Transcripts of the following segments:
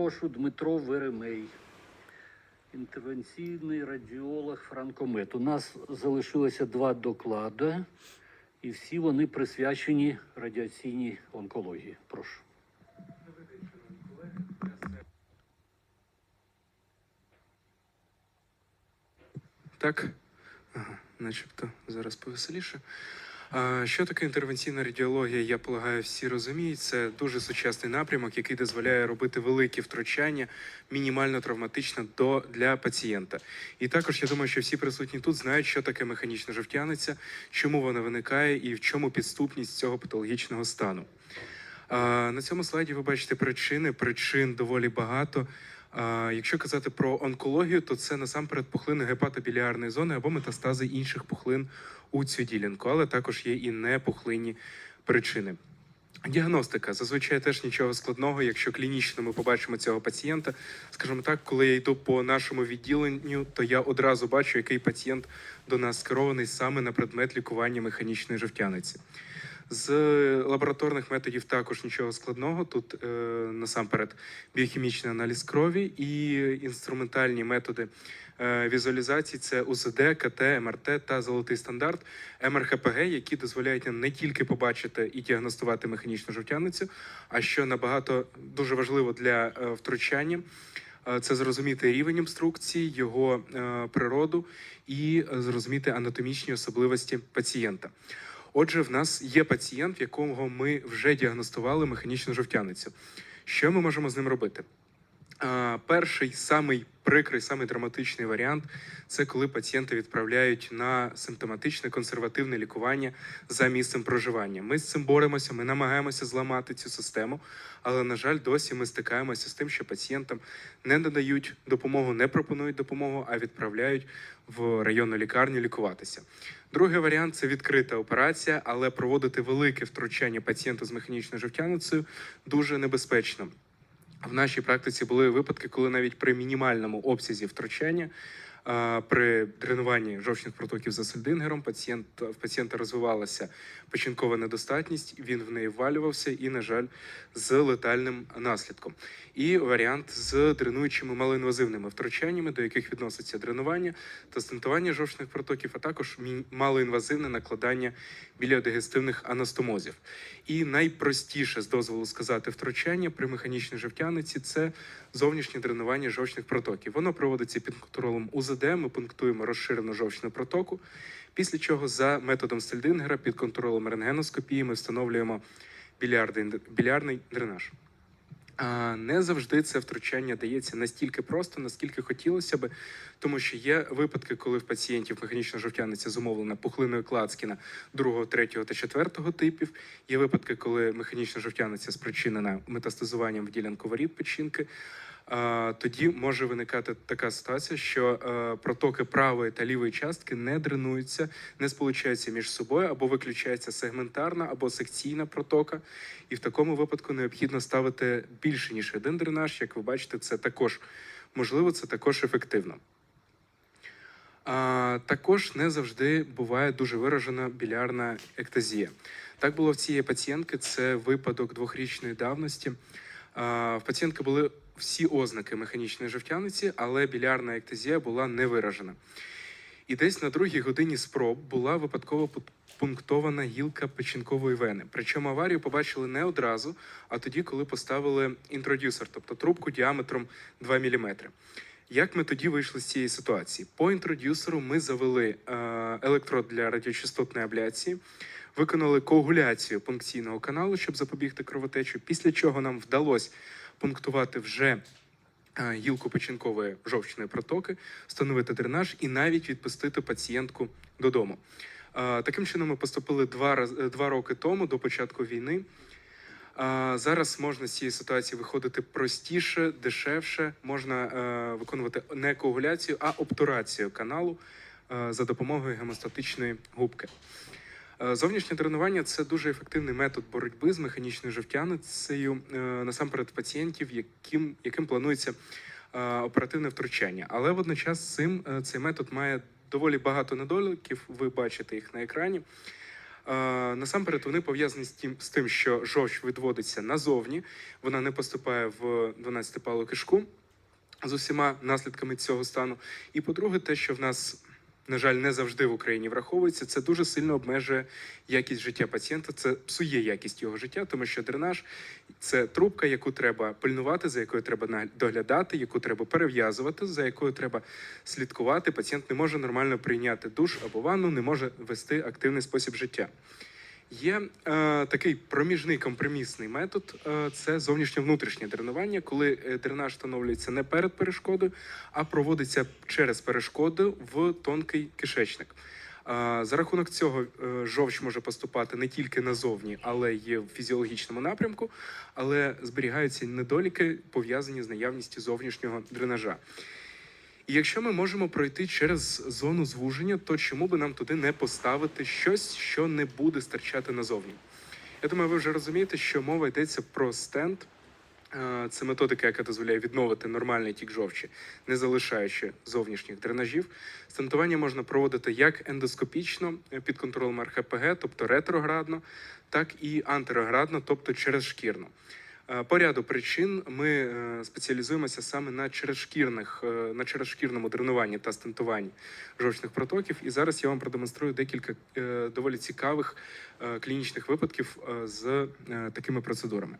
прошу Дмитро Веремей, інтервенційний радіолог Франкомет. У нас залишилося два доклади, і всі вони присвячені радіаційній онкології. Прошу. Так, ага, начебто зараз повеселіше. Що таке інтервенційна радіологія? Я полагаю, всі розуміють. Це дуже сучасний напрямок, який дозволяє робити великі втручання, мінімально травматично до для пацієнта. І також я думаю, що всі присутні тут знають, що таке механічна жовтяниця, чому вона виникає і в чому підступність цього патологічного стану. На цьому слайді ви бачите причини. Причин доволі багато. Якщо казати про онкологію, то це насамперед пухлини гепатобіліарної зони або метастази інших пухлин у цю ділянку, але також є і непухлинні причини. Діагностика зазвичай теж нічого складного. Якщо клінічно ми побачимо цього пацієнта, скажімо так, коли я йду по нашому відділенню, то я одразу бачу, який пацієнт до нас скерований саме на предмет лікування механічної жовтяниці. З лабораторних методів також нічого складного. Тут е, насамперед біохімічний аналіз крові і інструментальні методи е, візуалізації це УЗД, КТ, МРТ та золотий стандарт МРХПГ, які дозволяють нам не тільки побачити і діагностувати механічну жовтяницю, а що набагато дуже важливо для е, втручання. е, Це зрозуміти рівень обструкції, його е, природу і е, зрозуміти анатомічні особливості пацієнта. Отже, в нас є пацієнт, в якого ми вже діагностували механічну жовтяницю. Що ми можемо з ним робити? Перший самий прикрий, самий драматичний варіант це коли пацієнта відправляють на симптоматичне консервативне лікування за місцем проживання. Ми з цим боремося, ми намагаємося зламати цю систему, але на жаль, досі ми стикаємося з тим, що пацієнтам не надають допомогу, не пропонують допомогу, а відправляють в районну лікарню лікуватися. Другий варіант це відкрита операція, але проводити велике втручання пацієнта з механічною жовтяницею дуже небезпечно. В нашій практиці були випадки, коли навіть при мінімальному обсязі втручання, при дренуванні жовчних протоків за сельдингером, пацієнт, в пацієнта розвивалася печінкова недостатність, він в неї ввалювався і, на жаль, з летальним наслідком. І варіант з дренуючими малоінвазивними втручаннями, до яких відноситься дренування та стентування жовчних протоків, а також малоінвазивне накладання біліодигестивних анастомозів. І найпростіше з дозволу сказати втручання при механічній жовтяниці це зовнішнє дренування жовчних протоків. Воно проводиться під контролем УЗД. Ми пунктуємо розширену жовчну протоку. Після чого за методом Стельдингера під контролем рентгеноскопії ми встановлюємо білярний дренаж. Не завжди це втручання дається настільки просто, наскільки хотілося би, тому що є випадки, коли в пацієнтів механічна жовтяниця зумовлена пухлиною Клацкіна другого, третього та четвертого типів. Є випадки, коли механічна жовтяниця спричинена метастазуванням в ділянку воріт печінки. Тоді може виникати така ситуація, що е, протоки правої та лівої частки не дренуються, не сполучаються між собою або виключається сегментарна або секційна протока. І в такому випадку необхідно ставити більше ніж один дренаж. Як ви бачите, це також можливо, це також ефективно. А, також не завжди буває дуже виражена білярна ектазія. Так було в цієї пацієнтки. Це випадок двохрічної давності. А, в пацієнтки були всі ознаки механічної жовтяниці, але білярна ектазія була не виражена. І десь на другій годині спроб була випадково пу- пунктована гілка печінкової вени. Причому аварію побачили не одразу, а тоді, коли поставили інтродюсер, тобто трубку діаметром 2 мм. Як ми тоді вийшли з цієї ситуації? По інтродюсеру ми завели е, електрод для радіочастотної абляції, виконали коагуляцію пункційного каналу, щоб запобігти кровотечу, після чого нам вдалося пунктувати вже е, гілку печінкової жовчної протоки, встановити дренаж і навіть відпустити пацієнтку додому. Е, Таким чином, ми поступили два, е, два роки тому до початку війни. Зараз можна з цієї ситуації виходити простіше, дешевше. Можна виконувати не коагуляцію, а обтурацію каналу за допомогою гемостатичної губки. Е, Зовнішнє тренування це дуже ефективний метод боротьби з механічною жовтяницею, е, насамперед пацієнтів, яким, яким планується е, оперативне втручання. Але водночас цим цей метод має доволі багато недоліків. Ви бачите їх на екрані. Насамперед вони пов'язані з тим, з тим, що жовч відводиться назовні, вона не поступає в 12-палу кишку з усіма наслідками цього стану. І по-друге, те, що в нас, на жаль, не завжди в Україні враховується, це дуже сильно обмежує якість життя пацієнта. Це псує якість його життя, тому що дренаж це трубка, яку треба пильнувати, за якою треба доглядати, яку треба перев'язувати, за якою треба слідкувати. Пацієнт не може нормально прийняти душ або ванну, не може вести активний спосіб життя. Є е, такий проміжний компромісний метод е, це зовнішнє-внутрішнє дренування, коли е, дренаж встановлюється не перед перешкодою, а проводиться через перешкоду в тонкий кишечник. Е, За рахунок цього е, жовч може поступати не тільки назовні, але й в фізіологічному напрямку, але зберігаються недоліки, пов'язані з наявністю зовнішнього дренажа. І якщо ми можемо пройти через зону звуження, то чому би нам туди не поставити щось, що не буде стирчати назовні? Я думаю, ви вже розумієте, що мова йдеться про стенд. Е, Це методика, яка дозволяє відновити нормальний тік жовчі, не залишаючи зовнішніх дренажів. Стентування можна проводити як ендоскопічно е, під контролем РХПГ, тобто ретроградно, так і антероградно, тобто через шкірно. Е, По ряду причин ми е, спеціалізуємося саме на черешкірних, е, на черешкірному дренуванні та стентуванні жовчних протоків. І зараз я вам продемонструю декілька доволі цікавих клінічних випадків з такими процедурами.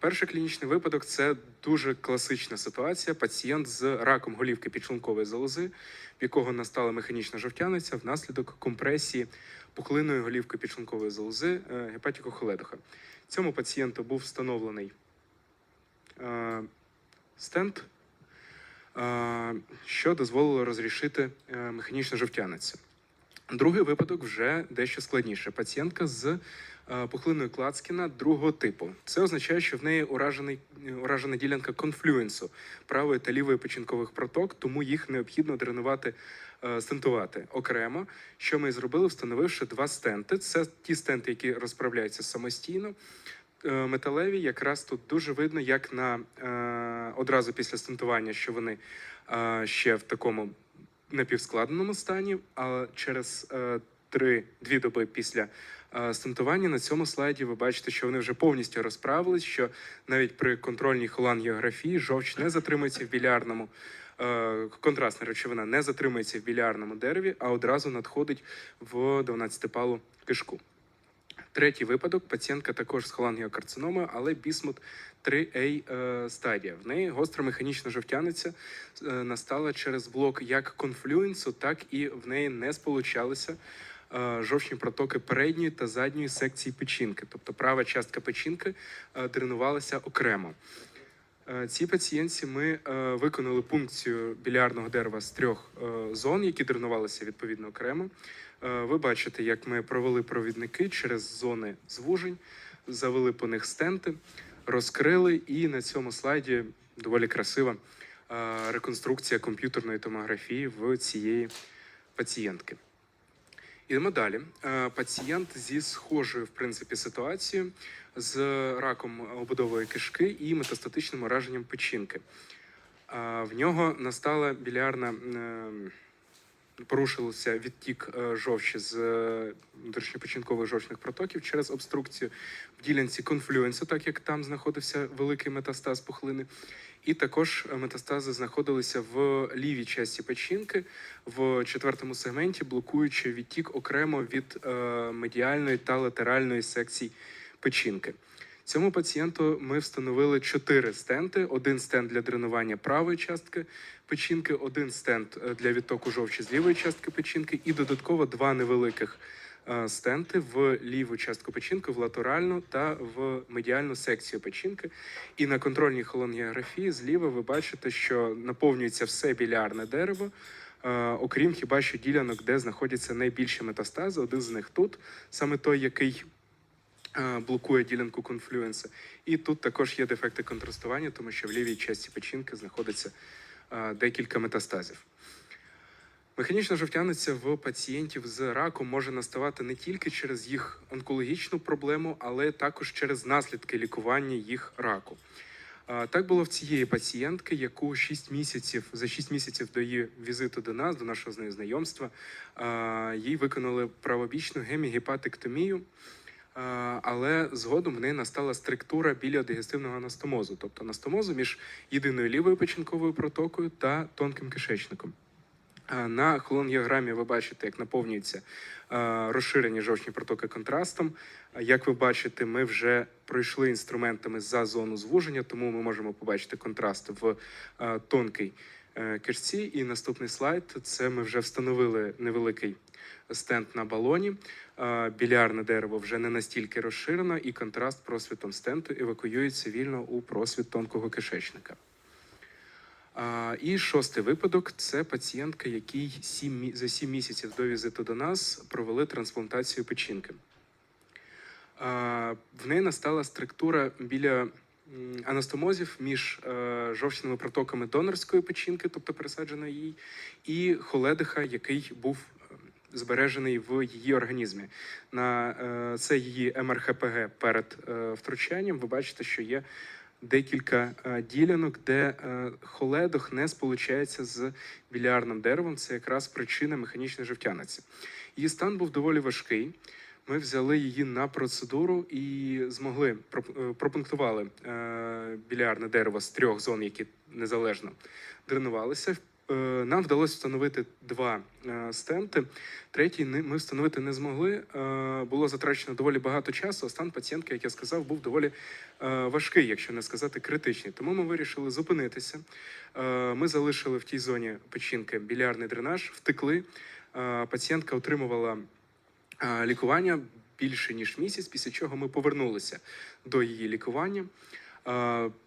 Перший клінічний випадок це дуже класична ситуація. Пацієнт з раком голівки підшлункової залози, в якого настала механічна жовтяниця внаслідок компресії пухлиної голівки підшлункової залози е, гепатікохоледоха. Цьому пацієнту був встановлений е, стенд, е, що дозволило розрішити е, механічну жовтяницю. Другий випадок вже дещо складніше. Пацієнтка з пухлиною Клацкіна другого типу. Це означає, що в неї уражений, уражена ділянка конфлюенсу правої та лівої печінкових проток, тому їх необхідно дренувати, е, стентувати окремо. Що ми і зробили, встановивши два стенти. Це ті стенти, які розправляються самостійно. Е, Металеві, якраз тут дуже видно, як на е, одразу після стентування, що вони е, ще в такому напівскладеному стані, а через е, три дві доби після е, стентування на цьому слайді ви бачите, що вони вже повністю розправились, що навіть при контрольній холангіографії жовч не затримується в білярному. е, Контрастна речовина не затримується в білярному дереві, а одразу надходить в 12-палу кишку. Третій випадок пацієнтка також з холангіокарциномою, але бісмут 3А е, стадія. В неї гостра механічна жовтяниця е, настала через блок як конфлюенсу, так і в неї не сполучалися е, жовчні протоки передньої та задньої секції печінки. Тобто права частка печінки е, дренувалася окремо. Е, Цій пацієнтці ми е, виконали пункцію білярного дерева з трьох е, зон, які дренувалися відповідно окремо. Е, Ви бачите, як ми провели провідники через зони звужень, завели по них стенти, розкрили, і на цьому слайді доволі красива е, реконструкція комп'ютерної томографії в цієї пацієнтки. Ідемо далі. Е, Пацієнт зі схожою, в принципі, ситуацією з раком обудової кишки і метастатичним ураженням печінки. Е, В нього настала білярна. Порушився відтік е, жовчі з е, внутрішньопечінкових жовчних протоків через обструкцію в ділянці конфлюенсу, так як там знаходився великий метастаз пухлини. І також е, метастази знаходилися в лівій часті печінки в четвертому сегменті, блокуючи відтік окремо від медіальної та латеральної секцій печінки. Цьому пацієнту ми встановили чотири стенти: один стенд для дренування правої частки печінки, один стенд е, для відтоку жовчі з лівої частки печінки, і додатково два невеликих е, стенти в ліву частку печінки, в латеральну та в медіальну секцію печінки. І на контрольній холонгіографії зліва ви бачите, що наповнюється все білярне дерево. е, Окрім хіба що ділянок, де знаходяться найбільші метастази, один з них тут, саме той, який блокує ділянку конфлюенса. І тут також є дефекти контрастування, тому що в лівій часті печінки знаходиться декілька метастазів. Механічна жовтяниця в пацієнтів з раком може наставати не тільки через їх онкологічну проблему, але також через наслідки лікування їх раку. Так було в цієї пацієнтки, яку 6 місяців за 6 місяців до її візиту до нас, до нашого з нею знайомства, їй виконали правобічну гемігепатектомію. А, Але згодом в неї настала структура біля дигестивного анастомозу, тобто анастомозу між єдиною лівою печінковою протокою та тонким кишечником. На холонгіограмі ви бачите, як наповнюються розширені жовчні протоки контрастом. Як ви бачите, ми вже пройшли інструментами за зону звуження, тому ми можемо побачити контраст в тонкій е, кишці. І наступний слайд це ми вже встановили невеликий стенд на балоні. Білярне дерево вже не настільки розширено, і контраст просвітом стенту евакуюється вільно у просвіт тонкого кишечника. І шостий випадок це пацієнтка, якій сім, за 7 місяців до візиту до нас провели трансплантацію печінки. В неї настала структура біля анастомозів між е, жовчними протоками донорської печінки, тобто пересадженої їй, і холедиха, який був е, збережений в її організмі. На е, це її МРХПГ перед е, втручанням. Ви бачите, що є декілька е, ділянок, де холедох не сполучається з білярним деревом. Це якраз причина механічної жовтяниці. Її стан був доволі важкий. Ми взяли її на процедуру і змогли проп- пропунктували білярне дерево з трьох зон, які незалежно дренувалися. Е, Нам вдалося встановити два е, стенти. Третій ми встановити не змогли. Е, Було затрачено доволі багато часу. Стан пацієнтки, як я сказав, був доволі важкий, якщо не сказати критичний. Тому ми вирішили зупинитися. Ми залишили в тій зоні печінки білярний дренаж, втекли. Пацієнтка отримувала лікування більше ніж місяць, після чого ми повернулися до її лікування.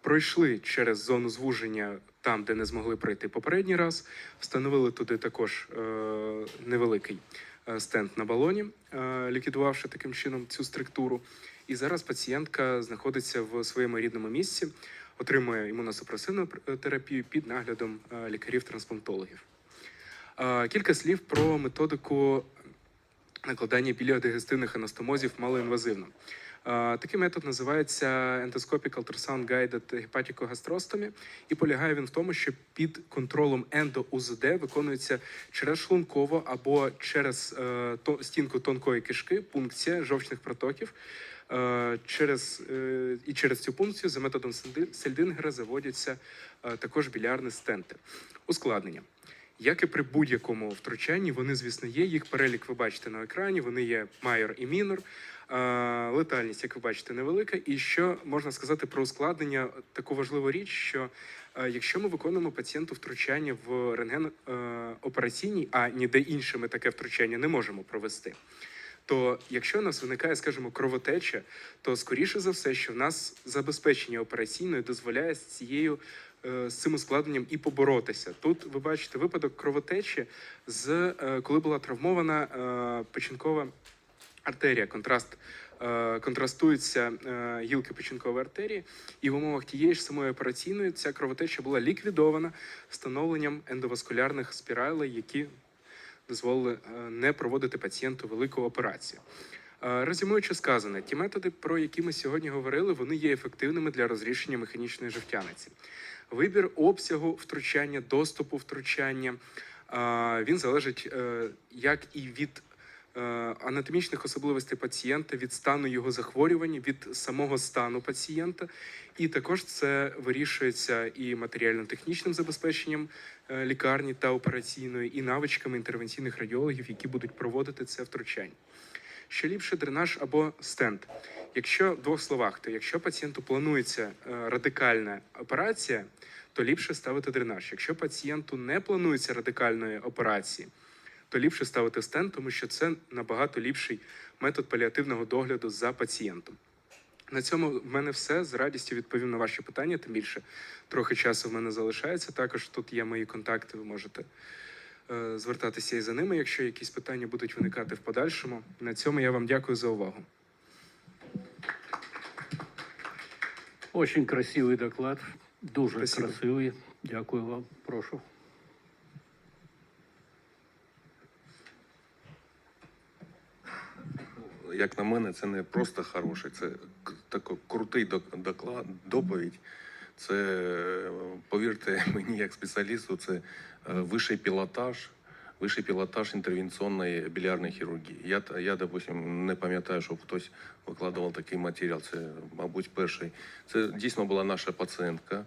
Пройшли через зону звуження там, де не змогли пройти попередній раз. Встановили туди також е, невеликий е, стенд на балоні, е, ліквідувавши таким чином цю структуру. І зараз пацієнтка знаходиться в своєму рідному місці, отримує імуносупресивну пр- терапію під наглядом лікарів-трансплантологів. Кілька слів про методику накладання біліодигестивних анастомозів малоінвазивно. Такий метод називається Endoscopic Ultrasound Guided Hepaticogastrostomy і полягає він в тому, що під контролем ендоУЗД виконується через шлунково або через е, то- стінку тонкої кишки пункція жовчних протоків. Е, Через, е, і через цю пункцію за методом Сельди- Сельдингера заводяться також білярні стенти. Ускладнення. Як і при будь-якому втручанні, вони, звісно, є. Їх перелік ви бачите на екрані. Вони є майор і мінор. Летальність, як ви бачите, невелика. І що можна сказати про ускладнення? Таку важливу річ, що е, якщо ми виконуємо пацієнту втручання в рентген е, операційній, а ніде інше ми таке втручання не можемо провести. То якщо у нас виникає, скажімо, кровотеча, то скоріше за все, що в нас забезпечення операційної дозволяє з цією з цим ускладненням і поборотися. Тут ви бачите випадок кровотечі з е, коли була травмована е, печінкова артерія. Контраст е, контрастуються е, гілки печінкової артерії, і в умовах тієї ж самої операційної ця кровотеча була ліквідована встановленням ендоваскулярних спіралей, які дозволили е, не проводити пацієнту велику операцію. Е, Резюмуючи сказане, ті методи, про які ми сьогодні говорили, вони є ефективними для розрішення механічної жовтяниці. Вибір обсягу втручання, доступу втручання він залежить е, як і від е, анатомічних особливостей пацієнта, від стану його захворювання, від самого стану пацієнта, і також це вирішується і матеріально-технічним забезпеченням е, лікарні та операційної, і навичками інтервенційних радіологів, які будуть проводити це втручання. Що ліпше дренаж або стенд. Якщо в двох словах, то якщо пацієнту планується е, радикальна операція, то ліпше ставити дренаж. Якщо пацієнту не планується радикальної операції, то ліпше ставити стенд, тому що це набагато ліпший метод паліативного догляду за пацієнтом. На цьому в мене все. З радістю відповім на ваші питання. Тим більше трохи часу в мене залишається. Також тут є мої контакти. Ви можете звертатися і за ними, якщо якісь питання будуть виникати в подальшому. На цьому я вам дякую за увагу. Очень красивий доклад, дуже Спасибо. красивий. Дякую вам. Прошу. як на мене, це не просто хороший, це такий крутий доклад, доповідь. Це, е, повірте мені, як спеціалісту, це е, вищий пілотаж, вищий пілотаж інтервенційної білярної хірургії. Я, я, допустим, не пам'ятаю, щоб хтось викладував такий матеріал. Це, мабуть, перший. Це дійсно була наша пацієнтка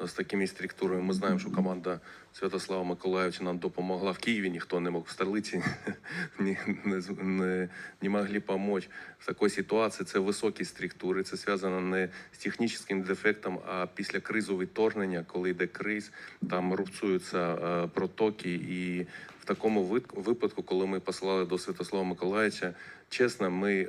з такими структурами. Ми знаємо, що команда Святослава Миколаївича нам допомогла в Києві. Ніхто не мог в столиці не, не, не, могли допомогти в такій ситуації. Це високі структури, це зв'язано не з технічним дефектом, а після кризу відторгнення, коли йде криз, там рубцуються е, протоки. І в такому випадку, коли ми посилали до Святослава Миколаївича, чесно, ми.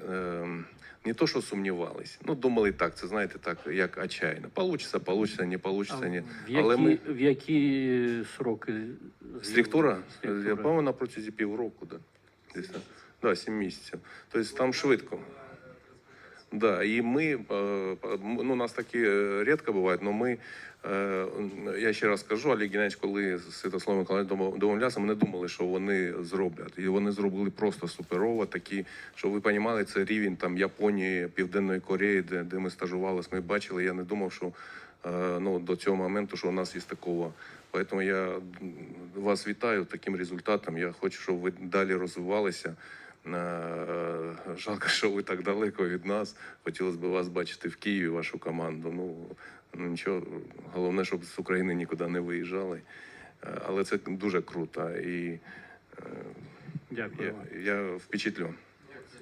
Е, не то, що сумнівались, ну думали так, це знаєте, так як отчаянно. Получиться, получиться, не получиться, ні. в які, Але ми в які сроки? Структура? Структура. Я по-моєму, на протязі півроку, да. Десь. Да, 7 місяців. Тобто там швидко. Да, і ми, е, ну, у нас такі е, рідко бувають, але ми, е, я ще раз кажу, Олег Геннадійович, коли Миколаївичем домов- домовлявся, ми не думали, що вони зроблять. І вони зробили просто суперово, такі, що ви розуміли, це рівень там Японії, Південної Кореї, де, де ми стажувалися, ми бачили, я не думав, що е, ну, до цього моменту, що у нас є такого. Поэтому я вас вітаю таким результатом. Я хочу, щоб ви далі розвивалися. Е, Жалко, що ви так далеко від нас. Хотілося б вас бачити в Києві, вашу команду. Ну ну, нічого, головне, щоб з України нікуди не виїжджали. Е, Але це дуже круто. І е, Дякую. я, я впечатлен.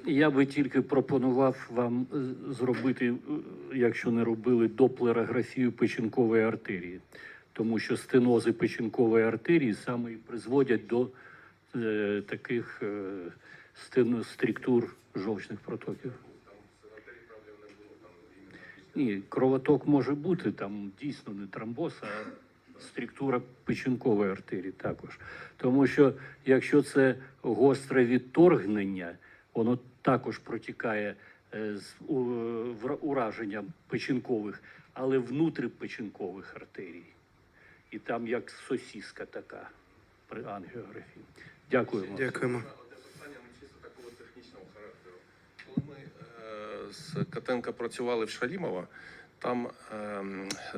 Я би тільки пропонував вам зробити, якщо не робили, доплерографію печінкової артерії, тому що стенози печінкової артерії саме і призводять до е, таких е, структур жовчних протоків. Ні, кровоток може бути там дійсно не тромбоз, а структура печінкової артерії також. Тому що якщо це гостре відторгнення, воно також протікає е, з ураженням печінкових, але внутріпечінкових артерій. І там як сосіска така при ангіографії. Дякую вам. Дякуємо. Одне питання ну, чисто такого технічного характеру. Коли ми е, з Котенка працювали в Шалімова, там е,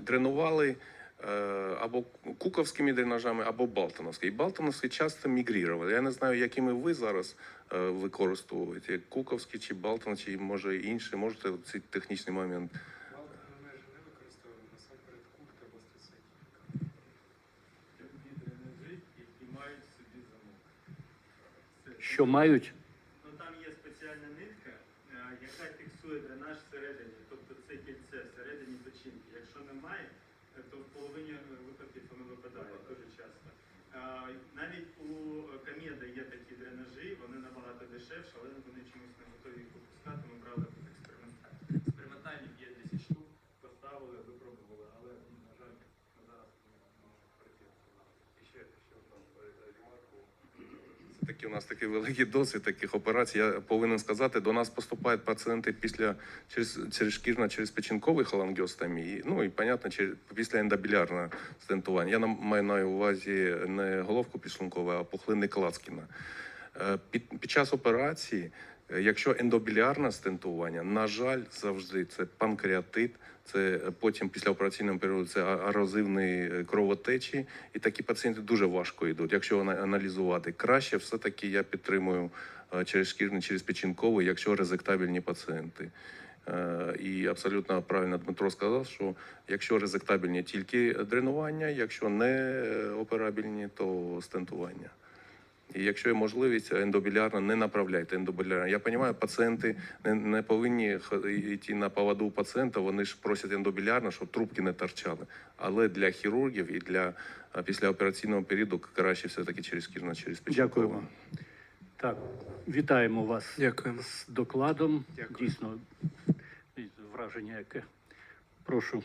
дренували е, або куковськими дренажами, або Балтоновські. І Балтоновські часто мігрували. Я не знаю, якими ви зараз е, використовуєте, куковські чи Балтон, чи може інші. Можете цей технічний момент. Що мають? Ну там є спеціальна нитка, е, яка фіксує дренаж всередині, тобто це кільце всередині печінки. Якщо немає, е, то в половині е, випадків воно випадає дуже часто. Е, Навіть у Кам'єда є такі дренажі, вони набагато дешевші, але вони чомусь не готові їх випускати. Ми брали тут експериментальні. Експериментальні 50 штук, поставили, випробували, але ну, на жаль, на зараз не можуть пройти. І ще, ще одну ремарку. Це такий у нас такий великий досвід таких операцій. Я повинен сказати, до нас поступають пацієнти після через, через шкірно, через печінковий холангіостомії, ну і понятно, через після ендобілярного стентування. Я на маю на увазі не головку підшлункову, а пухлини Клацкіна. Е, Під, під час операції, якщо ендобілярне стентування, на жаль, завжди це панкреатит, це потім після операційного періоду це а- е, кровотечі, і такі пацієнти дуже важко йдуть. Якщо ана- аналізувати, краще все-таки я підтримую е, через шкірний, через печінковий, якщо резектабельні пацієнти. Е, І абсолютно правильно Дмитро сказав, що якщо резектабельні тільки дренування, якщо не е, операбельні, то стентування. І якщо є можливість ендобілярно, не направляйте ендобілярно. Я розумію, пацієнти не, не повинні йти на поводу пацієнта, вони ж просять ендобілярно, щоб трубки не торчали. Але для хірургів і для післяопераційного періоду краще все-таки через кірно, через печінкову. Дякую вам. Так, вітаємо вас Дякуємо. з докладом. Дякую. Дійсно, враження яке. Прошу.